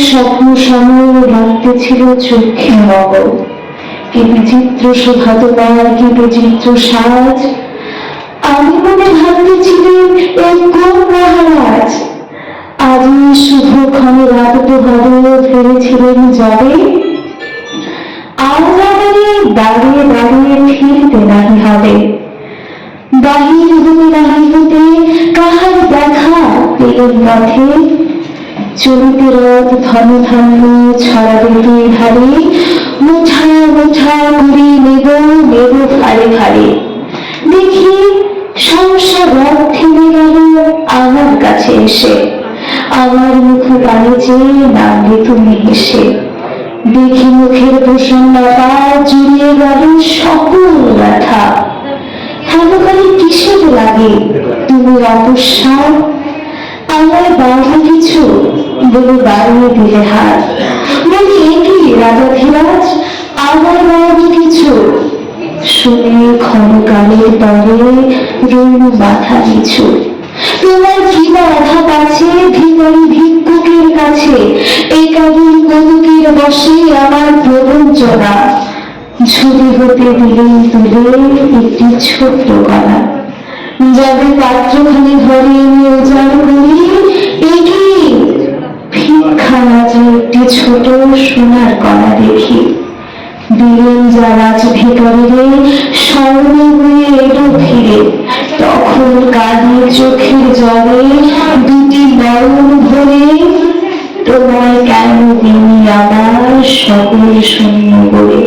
স্বপ্ন সময় লাগতেছিল চোখে নগর। কি বিচিত্র শোভা তোমার, কি বিচিত্র সাজ। আমি মনে ভাবতেছিলেন এই কোন মহারাজ। আজ শুভ ক্ষণে রাত প্রভাবে ফিরেছিলেন যাবে। আজ আমাদের দাঁড়িয়ে দাঁড়িয়ে ফিরতে নাহি হবে। বাহির হতে নাহি হতে কাহার দেখা পেলেন পথে চলিতে রথ ধন ধান্য ছড়াবে দুই ধারে মুঠা মুঠা করি নেব নেব ফারে ফারে দেখি সংসার রথ থেমে গেল আমার কাছে এসে। আমার মুখ গানে যে নামলে তুমি হেসে দেখি মুখের প্রসন্নতা জুড়িয়ে গেল সকল ব্যথা। হেমকালে কিসের লাগে? তুমি অবসাদ আমার বাড়ি কিছু বলে বাড়িয়ে দিলে হাত বলি কি রাজা ধীরাজ? আমার বাড়ি কিছু? শুনে ক্ষণকালের পরে রইল মাথা নিচু। তোমার ভিক্ষুকের কাছে। এই কেবল কদুকের বসে আমার প্রবঞ্চনা ঝুড়ি হতে দিলেই তুলে একটি ছোট্ট কণা যাবে পাত্রখানি ধরে আমি উজাড় ছোট সোনার কণা দেখি। যারা হয়ে এলো ফিরে তখন কাঁদে চোখের জলে দুটি নরম ভরে তোমায় কেন দিনই আমার সকল শূন্য বলে?